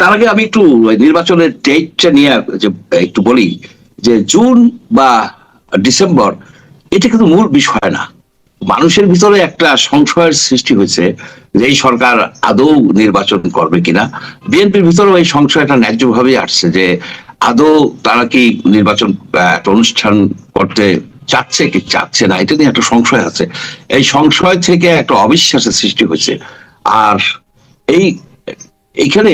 তার আগে আমি একটু নির্বাচনের ডেটটা নিয়ে একটু বলি, যে জুন বা ডিসেম্বর, এটা কিন্তু মূল বিষয় না। মানুষের ভিতরে একটা সংশয়ের সৃষ্টি হয়েছে যে এই সরকার আদৌ নির্বাচন করবে কিনা। বিএনপির ভিতরেও এই সংশয়টা ন্যায্যভাবেই আসছে যে আদৌ তারা কি নির্বাচন একটা অনুষ্ঠান করতে চাচ্ছে কি চাচ্ছে না, এটা নিয়ে একটা সংশয় আছে। এই সংশয় থেকে একটা অবিশ্বাসের সৃষ্টি হয়েছে। আর এই এইখানে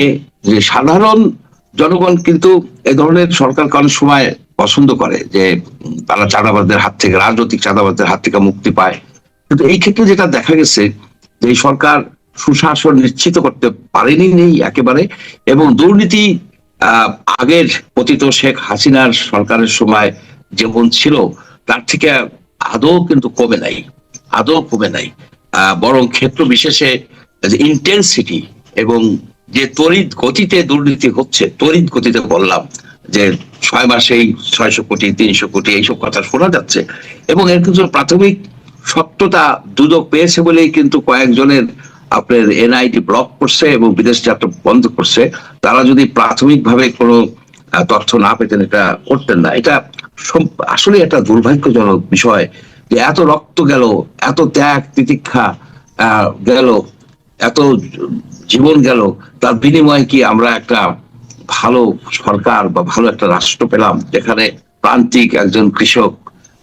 যে সাধারণ জনগণ কিন্তু এ ধরনের সরকার কারণ সময় পছন্দ করে যে তারা চাঁদাবাদের হাত থেকে, রাজনৈতিক চাঁদাবাজদের হাত থেকে মুক্তি পায়। কিন্তু এই ক্ষেত্রে যেটা দেখা গেছে যে সরকার সুশাসন নিশ্চিত করতে পারেনি নেই একেবারে এবং দুর্নীতি আগের পতিত শেখ হাসিনার সরকারের সময় যেমন ছিল, তার থেকে আদৌ কিন্তু কমে নাই, আদৌ কমে নাই। বরং ক্ষেত্র বিশেষে ইন্টেন্সিটি এবং যে তড়িৎ গতিতে দুর্নীতি হচ্ছে তড়িৎ গতিতে বললাম যে ছয় মাসেই ছয়শো কোটি, তিনশো কোটি এইসব কথা শোনা যাচ্ছে এবং এর কিছু প্রাথমিক সত্যতা দুদক পেয়েছে বলেই কিন্তু কয়েকজনের আপনার এনআইটি ব্লক করছে এবং বিদেশ যাত্রা বন্ধ করছে। তারা যদি প্রাথমিকভাবে কোনো তথ্য না পেতেন এটা করতেন না। এটা আসলে একটা দুর্ভাগ্যজনক বিষয় যে এত রক্ত গেল, এত ত্যাগ তিতিক্ষা গেল এত জীবন গেল, তার বিনিময়ে কি আমরা একটা ভালো সরকার বা ভালো একটা রাষ্ট্র পেলাম? যেখানে প্রান্তিক একজন কৃষক,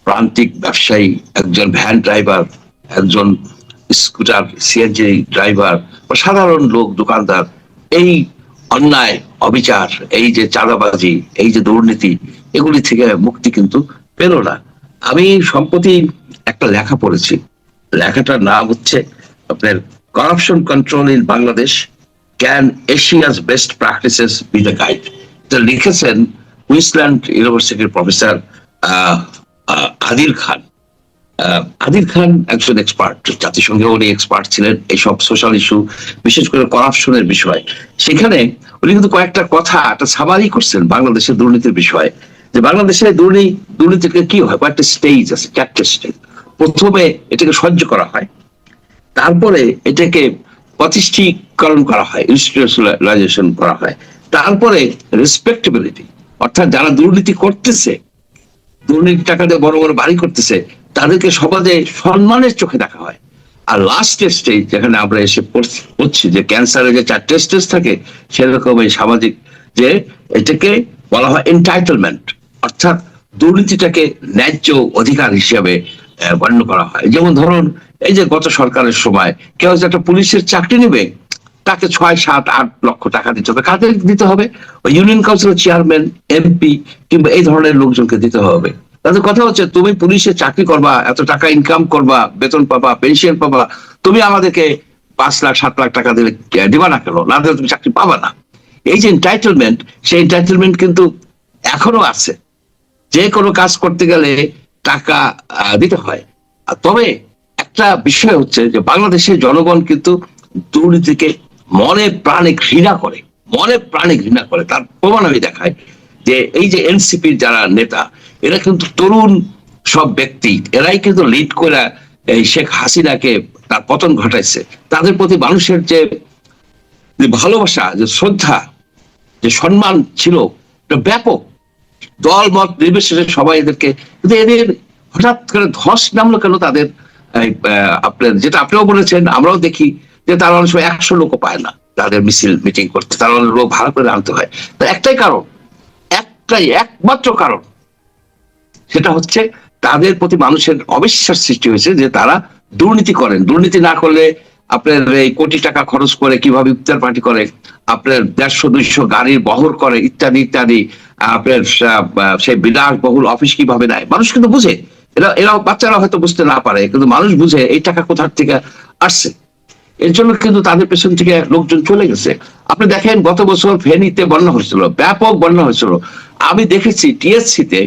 প্রান্তিক ব্যবসায়ী, একজন ভ্যান ড্রাইভার, একজন স্কুটার, সিএনজি ড্রাইভার বা সাধারণ লোক, দোকানদার, এই অন্যায়, অবিচার, এই যে চাঁদাবাজি, এই যে দুর্নীতি, এগুলি থেকে মুক্তি কিন্তু পেল না। আমি সম্প্রতি একটা লেখা পড়েছি। লেখাটার নাম হচ্ছে আপনার corruption control in Bangladesh can Asia's best practices be the guide এটা লিখেছেন কুইন্সল্যান্ড ইউনিভার্সিটির প্রফেসর আদিল খান। আদিল খান একজন এক্সপার্ট জাতিসংঘে উনি এক্সপার্ট ছিলেন এইসব সোশ্যাল ইস্যু বিশেষ করে করাপশনের বিষয়। সেখানে উনি কিন্তু কয়েকটা কথা, একটা সামারি করছেন বাংলাদেশের দুর্নীতির বিষয়ে। যে বাংলাদেশে দুর্নীতি দুর্নীতিকে কি হয়? কয়েকটা স্টেজ আছে, চারটে স্টেজ প্রথমে এটাকে সহ্য করা হয়। তারপরে এটাকে প্রতিষ্ঠিকরণ করা হয়, ইনস্টিটিউশনালাইজেশন করা হয়। তারপরে রেসপেক্টেবিলিটি অর্থাৎ যারা দুর্নীতি করতেছে দুর্নীতি টাকা দিয়ে বড় বড় বাড়ি করতেছে, তাদেরকে সমাজে সম্মানের চোখে দেখা হয়। আর লাস্ট স্টেজ যেখানে আমরা এসে পড়ছি যে ক্যান্সারের যে চারটে স্টেজ থাকে, সেরকম এই সামাজিক যে এটাকে বলা হয় এন্টাইটেলমেন্ট অর্থাৎ দুর্নীতিটাকে ন্যায্য অধিকার হিসেবে গণ্য করা হয়। যেমন ধরুন এই যে গত সরকারের সময় কেউ যে একটা পুলিশের চাকরি নেবে, তাকে ছয়, সাত, আট লক্ষ টাকা দিতে হবে। কাদের দিতে হবে? ইউনিয়ন কাউন্সিলের চেয়ারম্যান এমপি কিংবা এই ধরনের লোকজনকে দিতে হবে। তাদের কথা হচ্ছে, তুমি পুলিশে চাকরি করবা, এত টাকা ইনকাম করবা, বেতন পাবা পেনশন পাবা, তুমি আমাদেরকে পাঁচ লাখ, সাত লাখ টাকা দিলে দিবা না কেন? না দিলে তুমি চাকরি পাবা না। এই যে এন্টাইটেলমেন্ট সেই এন্টাইটেলমেন্ট কিন্তু এখনও আছে। যে কোনো কাজ করতে গেলে টাকা দিতে হয়। তবে একটা বিষয় হচ্ছে যে বাংলাদেশের জনগণ কিন্তু দুর্নীতিকে মনে প্রাণে ঘৃণা করে, মনে প্রাণে ঘৃণা করে। তার প্রমাণ আমি দেখাই যে এই যে এনসিপির যারা নেতা, এরা কিন্তু তরুণ সব ব্যক্তি, এরাই কিন্তু লিড করে এই শেখ হাসিনাকে তার পতন ঘটাইছে। তাদের প্রতি মানুষের যে ভালোবাসা, যে শ্রদ্ধা, যে সম্মান ছিল ব্যাপক। দল, মত, নির্বিশেষে সবাই এদেরকে, কিন্তু এদের হঠাৎ করে ধস নামলো কেন তাদের আপনার যেটা আপনিও বলেছেন, আমরাও দেখি যে তারা অনেক সময় একশো লোকও পায় না তাদের মিছিল, মিটিং করতে। তারা অনেক লোক ভাড়া করে আনতে হয়। তার একটাই কারণ, একটাই, একমাত্র কারণ, সেটা হচ্ছে তাদের প্রতি মানুষের অবিশ্বাস সৃষ্টি হয়েছে যে তারা দুর্নীতি করেন। দুর্নীতি না করলে আপনার এই কোটি টাকা খরচ করে কীভাবে ইফতার পার্টি করে, আপনার দেড়শো, দুইশো গাড়ির বহর করে, ইত্যাদি ইত্যাদি, আপনার সেই বিলাস বহুল অফিস কীভাবে নেয়? মানুষ কিন্তু বুঝে এরা এরা বাচ্চারা হয়তো বুঝতে না পারে, কিন্তু মানুষ বুঝে এই টাকা কোথার থেকে আসছে। এর জন্য কিন্তু তাদের পেছন থেকে লোকজন চলে গেছে। আপনি দেখেন, গত বছর ফেনীতে বন্যা হয়েছিল, ব্যাপক বন্যা হয়েছিল। আমি দেখেছি টিএসসি তে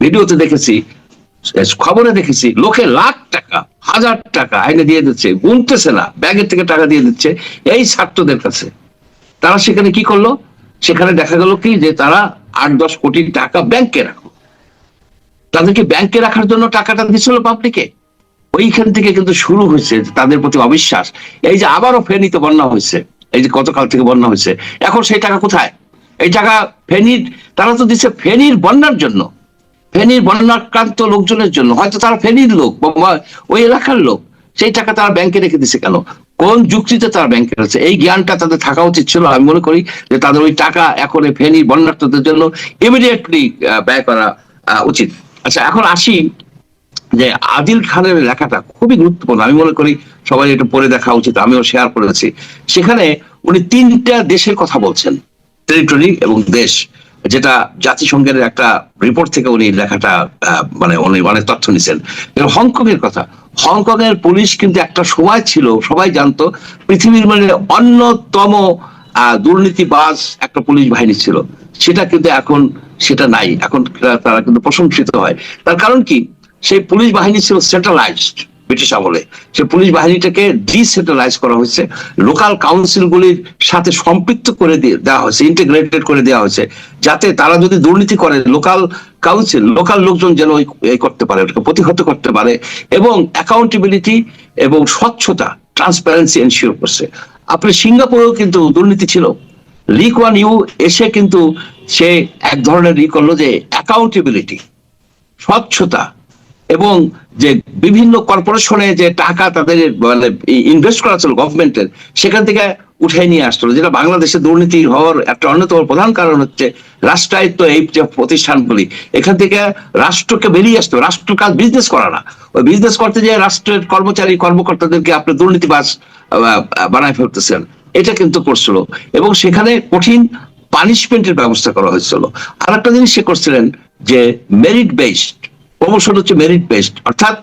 ভিডিওতে দেখেছি খবরে দেখেছি, লোকে লাখ টাকা, হাজার টাকা আইনে দিয়ে দিচ্ছে, গুনতেছে না, ব্যাগের থেকে টাকা দিয়ে দিচ্ছে এই ছাত্রদের কাছে। তারা সেখানে কি করল? সেখানে দেখা গেল কি, যে তারা আট দশ কোটি টাকা ব্যাংকে রাখল। তাদেরকে ব্যাংকে রাখার জন্য টাকাটা দিছিল পাবলিকে? ওইখান থেকে কিন্তু শুরু হয়েছে তাদের প্রতি অবিশ্বাস। এই যে আবারও ফেনীতে বন্যা হয়েছে, এই যে গতকাল থেকে বন্যা হয়েছে, এখন সেই টাকা কোথায়? এই টাকা ফেনীর, তারা তো দিচ্ছে ফেনীর বন্যার জন্য। ফেনীর বন্যাক্রান্ত লোকজনের জন্য। হয়তো তারা ফেনীর লোক ওই এলাকার লোক। সেই টাকা তারা ব্যাংকে রেখে দিছে কেন? কোন যুক্তিতে তারা ব্যাংকে রয়েছে? এই জ্ঞানটা তাদের থাকা উচিত ছিল, আমি মনে করি, যে তাদের ওই টাকা এখন ফেনীর বন্যার্থদের জন্য ইমিডিয়েটলি ব্যয় করা উচিত। আচ্ছা এখন আসি যে আদিল খানের লেখাটা খুবই গুরুত্বপূর্ণ। আমি মনে করি সবাই এটা পড়ে দেখা উচিত, আমিও শেয়ার করেছি। সেখানে উনি তিনটা দেশের কথা বলছেন টেরিটরি এবং দেশ, যেটা জাতিসংঘের একটা রিপোর্ট থেকে উনি লেখাটা মানে উনি অনেক তথ্য নিছেন। হংকং এর কথা হংকং এর পুলিশ কিন্তু একটা সময় ছিল, সবাই জানতো, পৃথিবীর মানে অন্যতম দুর্নীতিবাজ একটা পুলিশ বাহিনী ছিল। সেটা কিন্তু এখন সেটা নাই। এখন তারা কিন্তু প্রশংসিত হয়। তার কারণ কি? সেই পুলিশ বাহিনী ছিল সেন্ট্রালাইজড ব্রিটিশ আমলে। সে পুলিশ বাহিনীটাকে ডিসেন্ট্রালাইজ করা হয়েছে। লোকাল কাউন্সিল গুলির সাথে সম্পৃক্ত করে দিয়ে দেওয়া হয়েছে ইন্টিগ্রেটেড করে দেওয়া হয়েছে। যাতে তারা যদি দুর্নীতি করে লোকাল কাউন্সিল লোকাল লোকজন যেন এই করতে পারে, ওটাকে প্রতিহত করতে পারে এবং অ্যাকাউন্টেবিলিটি এবং স্বচ্ছতা ট্রান্সপারেন্সি এনশিওর করছে। আপনি সিঙ্গাপুরেও কিন্তু দুর্নীতি ছিল। লিক ওয়ান ইউ এসে কিন্তু সে এক ধরনের ই করল যে অ্যাকাউন্টেবিলিটি স্বচ্ছতা এবং যে বিভিন্ন কর্পোরেশনে যে টাকা তাদের মানে ইনভেস্ট করা ছিল গভর্নমেন্টের সেখান থেকে উঠে নিয়ে আসতো যেটা বাংলাদেশে দুর্নীতি হওয়ার একটা অন্যতম প্রধান কারণ হচ্ছে রাষ্ট্রায়ত্ত এই যে প্রতিষ্ঠানগুলি। এখান থেকে রাষ্ট্রকে বেরিয়ে আসতো রাষ্ট্র কাজ বিজনেস করা না। ওই বিজনেস করতে যে রাষ্ট্রের কর্মচারী, কর্মকর্তাদেরকে আপনি দুর্নীতিবাস বানায় ফেলতেছেন। এটা কিন্তু করছিল। এবং সেখানে কঠিন পানিশমেন্টের ব্যবস্থা করা হয়েছিল। আর একটা জিনিস সে করছিলেন যে মেরিট বেসড প্রমোশন হচ্ছে মেরিট বেসড অর্থাৎ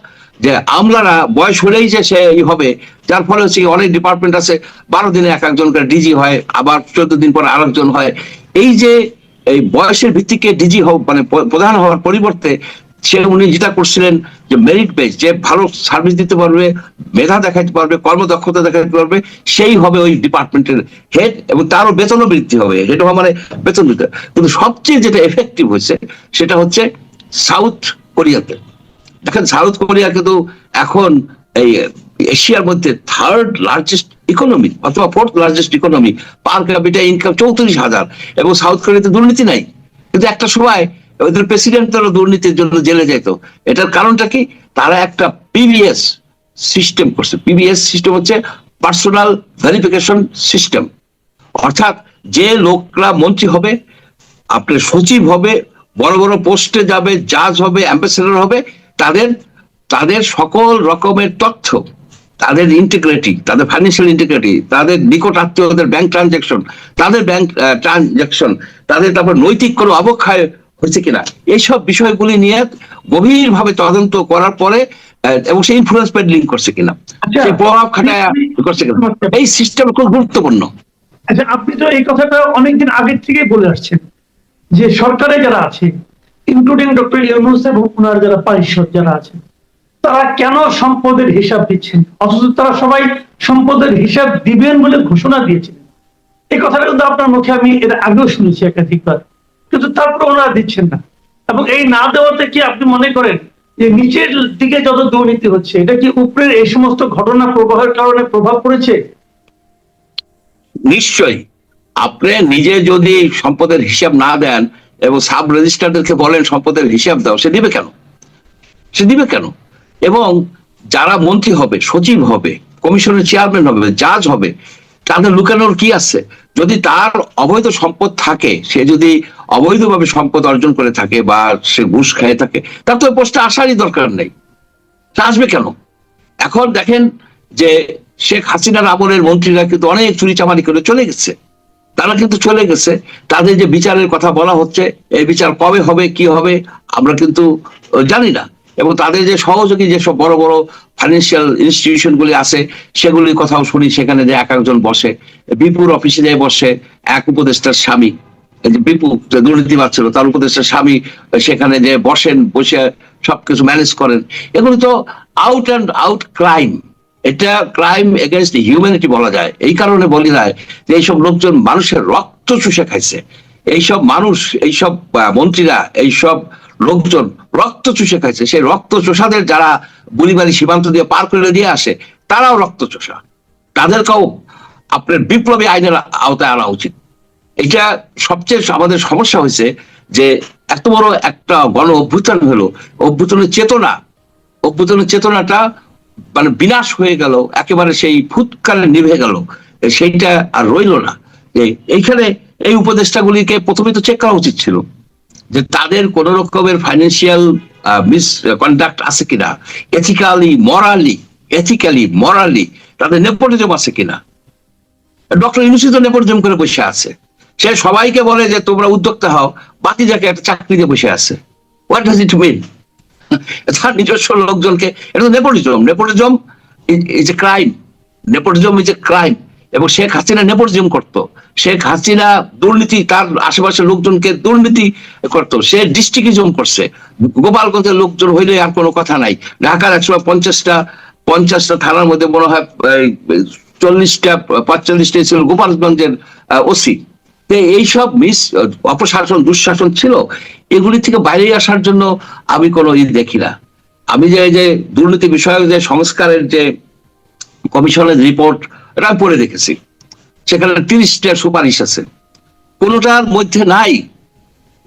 যে আমলারা বয়স হলেই যে সে হবে, যার ফলে হচ্ছে অনেক ডিপার্টমেন্ট আছে, বারো দিনে এক একজন করে ডিজি হয়, আবার চোদ্দ দিন পরে আরেকজন হয়। এই যে এই বয়সের ভিত্তিকে ডিজি হোক মানে প্রধান হওয়ার পরিবর্তে সে উনি যেটা করছিলেন যে মেরিট বেস যে ভালো সার্ভিস দিতে পারবে, মেধা দেখাতে পারবে, কর্মদক্ষতা দেখাতে পারবে, সেই হবে ওই ডিপার্টমেন্টের হেড এবং তারও বেতনও বৃদ্ধি হবে। হেড হওয়া মানে বেতন দিতে কিন্তু সবচেয়ে যেটা এফেক্টিভ হয়েছে, সেটা হচ্ছে সাউথ কোরিয়াতে দেখেন সাউথ কোরিয়া কিন্তু এখন এই এশিয়ার মধ্যে থার্ড লার্জেস্ট ইকোনমি অথবা fourth largest economy per capita income চৌত্রিশ হাজার। এবং সাউথ কোরিয়াতে দুর্নীতি নাই। কিন্তু একটা সময় ওদের প্রেসিডেন্ট তারা দুর্নীতির জন্য জেলে যেত এটার কারণটা কি? তারা একটা পিবিএস সিস্টেম করছে। পিবিএস সিস্টেম হচ্ছে পার্সোনাল ভেরিফিকেশন সিস্টেম অর্থাৎ যে লোকরা মন্ত্রী হবে, আপনার সচিব হবে, বড় বড় পোস্টে যাবে জাজ হবে অ্যাম্বাসেডর হবে, তাদের তাদের সকল রকমের তথ্য, তাদের ইন্টিগ্রিটি তাদের ফাইন্যান্সিয়াল ইন্টিগ্রিটি তাদের নিকট আত্মীয়দের ব্যাংক ট্রানজাকশন তাদের ব্যাংক ট্রানজাকশন তাদের তারপর নৈতিক কোনো অবক্ষয় হয়েছে কিনা? এইসব বিষয়গুলি নিয়ে গভীরভাবে তদন্ত করার পরে এবং সেই ইনফ্লুয়েন্স লিঙ্ক করছে কিনা? আচ্ছা, সেই প্রভাব খাটায় করছে কিনা? এই সিস্টেম খুব গুরুত্বপূর্ণ। আচ্ছা আপনি তো এই কথাটা অনেকদিন আগের থেকেই বলে আসছেন যে সরকারে যারা আছে ইনক্লুডিং ডক্টর ইউনুস এবং ওনার যারা পারিষদ যারা আছে তারা কেন সম্পদের হিসাব দিচ্ছেন? অথচ তারা সবাই সম্পদের হিসাব দিবেন বলে ঘোষণা দিয়েছিলেন। এই কথাটা কিন্তু আপনার মুখে আমি এর আগেও শুনেছি একাধিকবার। কিন্তু তারপরে ওনারা দিচ্ছেন না। এবং এই না দেওয়াতে কি আপনি মনে করেন যে নিচের দিকে যত দুর্নীতি হচ্ছে, এটা কি উপরের এই সমস্ত ঘটনা প্রবাহের কারণে প্রভাব পড়েছে? নিশ্চয়ই। আপনি নিজে যদি সম্পদের হিসাব না দেন এবং সাব রেজিস্ট্রারদেরকে বলেন সম্পদের হিসাব দাও, সে দিবে কেন? সে দিবে কেন? এবং যারা মন্ত্রী হবে, সচিব হবে, কমিশনের চেয়ারম্যান হবে, জাজ হবে, তাদের লুকানোর কি আছে? যদি তার অবৈধ সম্পদ থাকে, সে যদি অবৈধভাবে সম্পদ অর্জন করে থাকে বা সে ঘুষ খেয়ে থাকে, তার তো পোস্টে আসারই দরকার নেই। সে আসবে কেন? এখন দেখেন যে শেখ হাসিনার আমলের মন্ত্রীরা কিন্তু অনেক চুরি চামারি করে চলে গেছে। তারা কিন্তু চলে গেছে। তাদের যে বিচারের কথা বলা হচ্ছে, এই বিচার কবে হবে, কি হবে, আমরা কিন্তু জানি না। এবং তাদের যে সহযোগী যেসব বড় বড় ফাইন্যান্সিয়াল ইনস্টিটিউশন গুলি আছে, সেগুলির কথাও শুনি। সেখানে যে এক একজন বসে বিপুর অফিসে যায় বসে, এক উপদেষ্টার স্বামী। এই যে বিপু যে দুর্নীতিবাদ ছিল তার উপদেষ্টার স্বামী সেখানে যে বসেন, বসে সবকিছু ম্যানেজ করেন, এগুলো তো আউট অ্যান্ড আউট ক্রাইম এটা ক্রাইম এগেনস্ট হিউম্যানিটি বলা যায়। এই কারণে বলি যায় যে এইসব লোকজন মানুষের রক্ত চুষে খাইছে। এইসব মানুষ, এইসব মন্ত্রীরা, এইসব লোকজন রক্ত চুষে খাইছে। সেই রক্ত চোষাদের যারা বুড়িবাড়ি সীমান্ত দিয়ে পার করে দিয়ে আসে, তারাও রক্ত চোষা। তাদেরকেও আপনার বিপ্লবী আইনের আওতায় আনা উচিত। এটা সবচেয়ে আমাদের সমস্যা হয়েছে যে এত বড় একটা গণ অভ্যুত্থান হলো। অভ্যুত্থানের চেতনা, অভ্যুত্থানের চেতনাটা মানে বিনাশ হয়ে গেল, একেবারে সেই ফুৎকালে নিভে গেল। সেইটা আর রইল না। এইখানে এই উপদেষ্টাগুলিকে প্রথমে তো চেক করা উচিত ছিল যে তাদের কোন রকমের ফাইন্যান্সিয়াল মিস কন্ডাক্ট আছে কিনা। এথিক্যালি মরালি এথিক্যালি মরালি তাদের নেপোটিজম আছে কিনা। ডক্টর ইউনুসি তো নেপোটিজম করে বসে আছে। সে সবাইকে বলে যে তোমরা উদ্যোক্তা হও, বাকি যাকে একটা চাকরিতে বসে আছে। হোয়াট ডাজ ইট মিন তার নিজস্ব লোকজনকে, এটা তো nepotism nepotism is a crime nepotism is a crime এবং শেখ হাসিনা নেপোটিজম করতো। শেখ হাসিনা দুর্নীতি, তার আশেপাশের লোকজনকে দুর্নীতি করতো। সে ডিস্ট্রিক্টিজম করছে। গোপালগঞ্জের লোকজন হইলে আর কোনো কথা নাই। ঢাকার একসময় পঞ্চাশটা পঞ্চাশটা থানার মধ্যে মনে হয় চল্লিশটা পাঁচচল্লিশটা ছিল গোপালগঞ্জের ওসি। এইসব মিস, অপশাসন, দুঃশাসন ছিল, এগুলি থেকে বাইরে আসার জন্য আমি কোনো ই দেখি না। আমি যে যে দুর্নীতি বিষয়ক যে সংস্কারের যে কমিশনের রিপোর্ট, এটা পড়ে দেখেছি। সেখানে তিরিশটা সুপারিশ আছে। কোনোটার মধ্যে নাই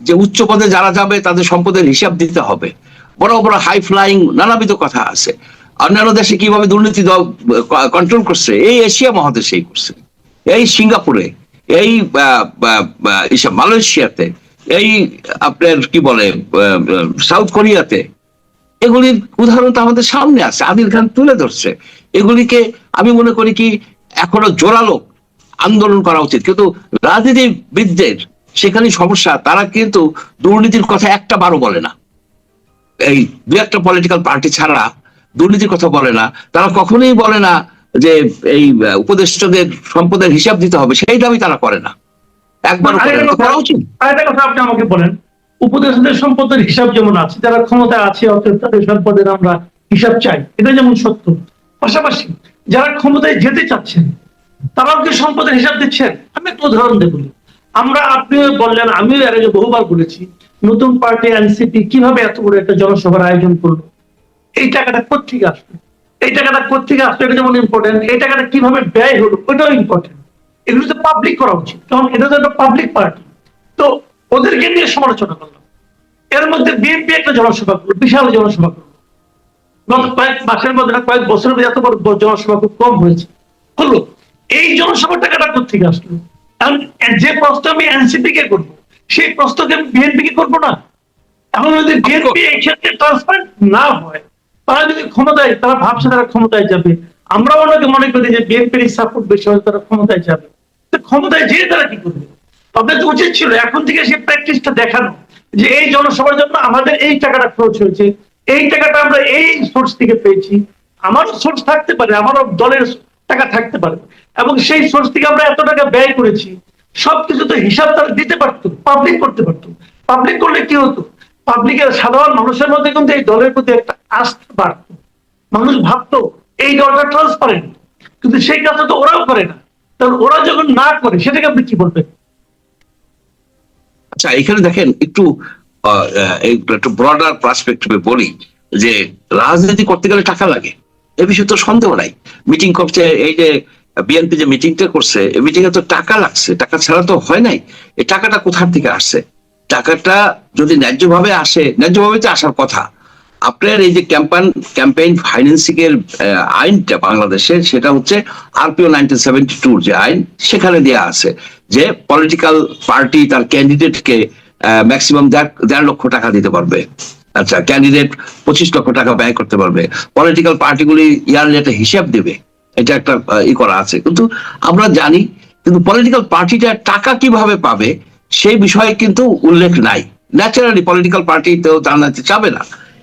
যে উচ্চ পদে যারা যাবে তাদের সম্পদের হিসাব দিতে হবে। বড় বড় হাই ফ্লাইং নানাবিধ কথা আছে। অন্যান্য দেশে কীভাবে দুর্নীতি কন্ট্রোল করছে? এই এশিয়া মহাদেশেই করছে। এই সিঙ্গাপুরে। এই মালয়েশিয়াতে, এই আপনার কি বলে সাউথ কোরিয়াতে, এগুলির উদাহরণ তো আমাদের সামনে আছে আদিল খান তুলে ধরছে। এগুলিকে আমি মনে করি কি, এখনও জোরালো আন্দোলন করা উচিত। কিন্তু রাজনীতিবিদদের সেখানে সমস্যা, তারা কিন্তু দুর্নীতির কথা একটা বারো বলে না। এই দু একটা পলিটিক্যাল পার্টি ছাড়া দুর্নীতির কথা বলে না। তারা কখনোই বলে না যে এই উপদেষ্টাদের সম্পদের হিসাব দিতে হবে সেই দাবি তারা করে না। একবার করা উচিত। আরেকটা কথা আপনি আমাকে বলেন। উপদেশদের সম্পদের হিসাব যেমন আছে যারা ক্ষমতায় আছে অতএব তাদের সম্পদের আমরা হিসাব চাই। এটা যেমন সত্য। পাশাপাশি যারা ক্ষমতায় যেতে চাচ্ছেন তারাও কি সম্পদের হিসাব দিচ্ছেন? আমি একটা উদাহরণ দেব আমরা আপনিও বললেন আমিও এর আগে বহুবার বলেছি নতুন পার্টি এনসিপি কীভাবে এত বড় একটা জনসভার আয়োজন করল? এই টাকাটা কোথেকে আসবে? এই টাকাটা কোথেকে আসবে এটা যেমন ইম্পর্টেন্ট এই টাকাটা কীভাবে ব্যয় হলো ওটাও ইম্পর্টেন্ট এগুলো তো পাবলিক করা উচিত কারণ এটা তো একটা পাবলিক পার্টি তো ওদেরকে নিয়ে সমালোচনা করলাম। এর মধ্যে বিএনপি একটা জনসভা করল বিশাল জনসভা করল। গত কয়েক মাসের মধ্যে না কয়েক বছরের মধ্যে এত বড় বড় জনসভা খুব কম হয়েছে। হলো এই জনসভা টাকাটা কোথেকে আসলো? এখন যে প্রশ্ন আমি এনসিপি কে করব সেই প্রশ্নকে আমি বিএনপি কে করব না। এখন যদি বিএনপি এই ক্ষেত্রে ট্রান্সপারেন্ট না হয় তারা যদি ক্ষমতায়, তারা ভাবছে তারা ক্ষমতায় যাবে। আমরা অনেকে মনে করি যে বিএনপির সাপোর্ট বেশি হয় তারা ক্ষমতায় যাবে। ক্ষমতায় যেয়ে তারা কি করবে? তাদের তো উচিত ছিল, এখন থেকে সেই প্র্যাকটিসটা দেখানো যে এই জনসভার জন্য আমাদের এই টাকাটা খরচ হয়েছে, এই টাকাটা আমরা এই সোর্স থেকে পেয়েছি। আমারও সোর্স থাকতে পারে, আমারও দলের টাকা থাকতে পারে। এবং সেই সোর্স থেকে আমরা এত টাকা ব্যয় করেছি, সবকিছু তো হিসাব তারা দিতে পারতো পাবলিক করতে পারতো। পাবলিক করলে কি হতো? পাবলিকের সাধারণ মানুষের মধ্যে কিন্তু এই দলের প্রতি একটা আস্থা বাড়তো মানুষ ভাবতো, এই দলটা ট্রান্সপারেন্ট কিন্তু সেই কাজটা তো ওরাও করে না। তাহলে ওরা যখন না করে, সেটাকে আপনি কি বলবেন? আচ্ছা এখানে দেখেন একটু একটু ব্রডার পার্সপেক্টিভে বলি যে, রাজনীতি করতে গেলে টাকা লাগে। এ বিষয়ে তো সন্দেহ নাই। মিটিং করছে, এই যে বিএনপি যে মিটিংটা করছে এই মিটিং এ তো টাকা লাগছে। টাকা ছাড়া তো হয় নাই। এই টাকাটা কোথার থেকে আসছে? টাকাটা যদি ন্যায্যভাবে আসে, ন্যায্যভাবে তো আসার কথা। আপনার এই যে ক্যাম্পেইন ক্যাম্পেইন ফাইন্যান্সিং এর আইনটা বাংলাদেশে, সেটা হচ্ছে আরপিও নাইনটিন সেভেন্টি টুর যে আইন, সেখানে দেয়া আছে যে পলিটিক্যাল পার্টি তার ক্যান্ডিডেটকে ম্যাক্সিমাম দেড় লক্ষ টাকা দিতে পারবে। আচ্ছা ক্যান্ডিডেট পঁচিশ লক্ষ টাকা ব্যয় করতে পারবে। পলিটিক্যাল পার্টিগুলি ইয়ারলি একটা হিসাব দেবে। এটা একটা ই করা আছে। কিন্তু আমরা জানি, কিন্তু পলিটিক্যাল পার্টিটা টাকা কীভাবে পাবে, সেই বিষয়ে কিন্তু উল্লেখ নাই। ন্যাচারালি পলিটিক্যাল পার্টি তো জানাতে চাবে না।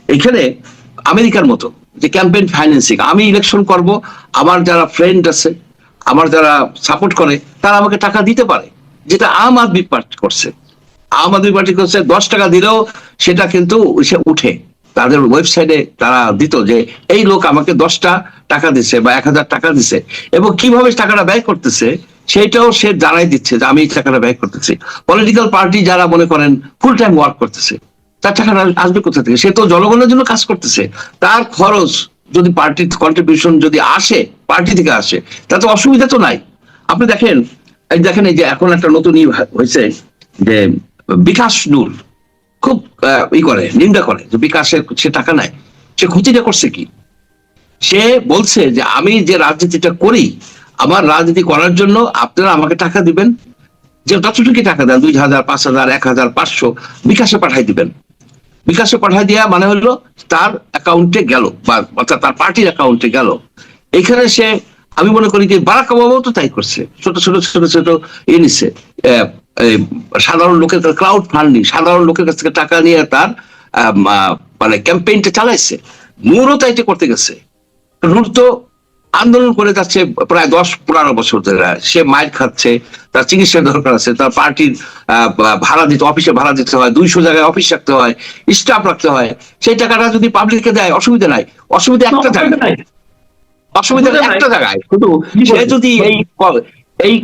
এখানে আমেরিকার মতো যে ক্যাম্পেইন ফাইন্যান্সিং, আমি ইলেকশন করব, আমার যারা ফ্রেন্ড আছে, আমার যারা সাপোর্ট করে, তারা আমাকে টাকা দিতে পারে, যেটা আম আদমি পার্টি করছে। আম আদমি পার্টি করছে, দশ টাকা দিলেও সেটা কিন্তু সে উঠে। তাদের ওয়েবসাইটে তারা দিত যে, এই লোক আমাকে দশটা টাকা দিছে বা এক হাজার টাকা দিছে, এবং কীভাবে টাকাটা ব্যয় করতেছে সেটাও সে জানাই দিচ্ছে যে, আমি এই টাকাটা ব্যয় করতেছি। পলিটিক্যাল পার্টি যারা মনে করেন ফুল টাইম ওয়ার্ক করতেছে। তার টাকাটা আসবে কোথা থেকে? সে তো জনগণের জন্য কাজ করতেছে। তার খরচ যদি পার্টির কন্ট্রিবিউশন যদি আসে পার্টি থেকে আসে, তাতে অসুবিধা তো নাই। আপনি দেখেন দেখেন এই যে এখন একটা নতুন ই হয়েছে যে বিকাশ নূর, খুব ই করে, নিন্দা করে যে বিকাশের সে টাকা নেয় সে ক্ষতিটা করছে কি? সে বলছে যে আমি যে রাজনীতিটা করি, আমার রাজনীতি করার জন্য আপনারা আমাকে টাকা দিবেন, যে যতটুকু টাকা দেন, দুই হাজার, পাঁচ হাজার, এক হাজার, পাঁচশো, বিকাশে পাঠাই দিবেন। বিকাশে পাঠাই দেওয়া মানে হলো তার অ্যাকাউন্টে গেল বা অর্থাৎ তার পার্টির অ্যাকাউন্টে গেল। এখানে সে, আমি মনে করি যে বারাক ওবামাও তো তাই করছে। ছোট ছোট ছোট ছোট ইয়ে নিচ্ছে সাধারণ লোকের ক্রাউড ফান্ডিং সাধারণ লোকের কাছ থেকে টাকা নিয়ে তার মানে ক্যাম্পেইনটা চালাইছে। নূরও তাই এটা করতে গেছে। নূর তো আন্দোলন করে যাচ্ছে প্রায় দশ পনেরো বছর ধরে সে মাইর খাচ্ছে তার চিকিৎসার দরকার আছে তার পার্টির ভাড়া দিতে অফিসে ভাড়া দিতে হয় দুইশো জায়গায় অফিস রাখতে হয় স্টাফ রাখতে হয়। সেই টাকাটা যদি পাবলিককে দেয় অসুবিধা নাই। অসুবিধা একটা জায়গায়। অসুবিধা অসুবিধা একটা জায়গায়। শুধু সে যদি এই এই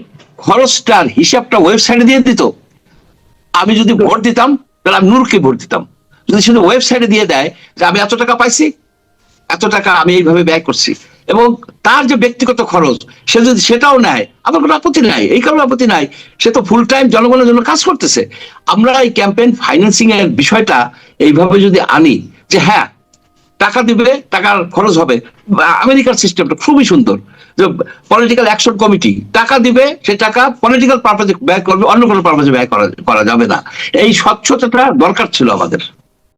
খরচটার হিসাবটা ওয়েবসাইটে দিয়ে দিত আমি যদি ভোট দিতাম তাহলে আমি নূরকে ভোট দিতাম। যদি শুধু ওয়েবসাইটে দিয়ে দেয় যে আমি এত টাকা পাইছি এত টাকা আমি এইভাবে ব্যয় করছি। এবং তার যে ব্যক্তিগত খরচ, সে যদি সেটাও নেয়, আমার কোনো আপত্তি নাই, এই কারণে আপত্তি নাই, সে তো ফুল টাইম জনগণের জন্য কাজ করতেছে। আমরা এই ক্যাম্পেইন ফাইন্যান্সিং এর বিষয়টা এইভাবে যদি আনি, যে হ্যাঁ টাকা দিবে, টাকার খরচ হবে। আমেরিকার সিস্টেমটা খুবই সুন্দর। যে পলিটিক্যাল অ্যাকশন কমিটি টাকা দিবে, সে টাকা পলিটিক্যাল পারপাজে ব্যয় করবে, অন্য কোনো পারপাজে ব্যয় করা যাবে না। এই স্বচ্ছতাটা দরকার ছিল আমাদের।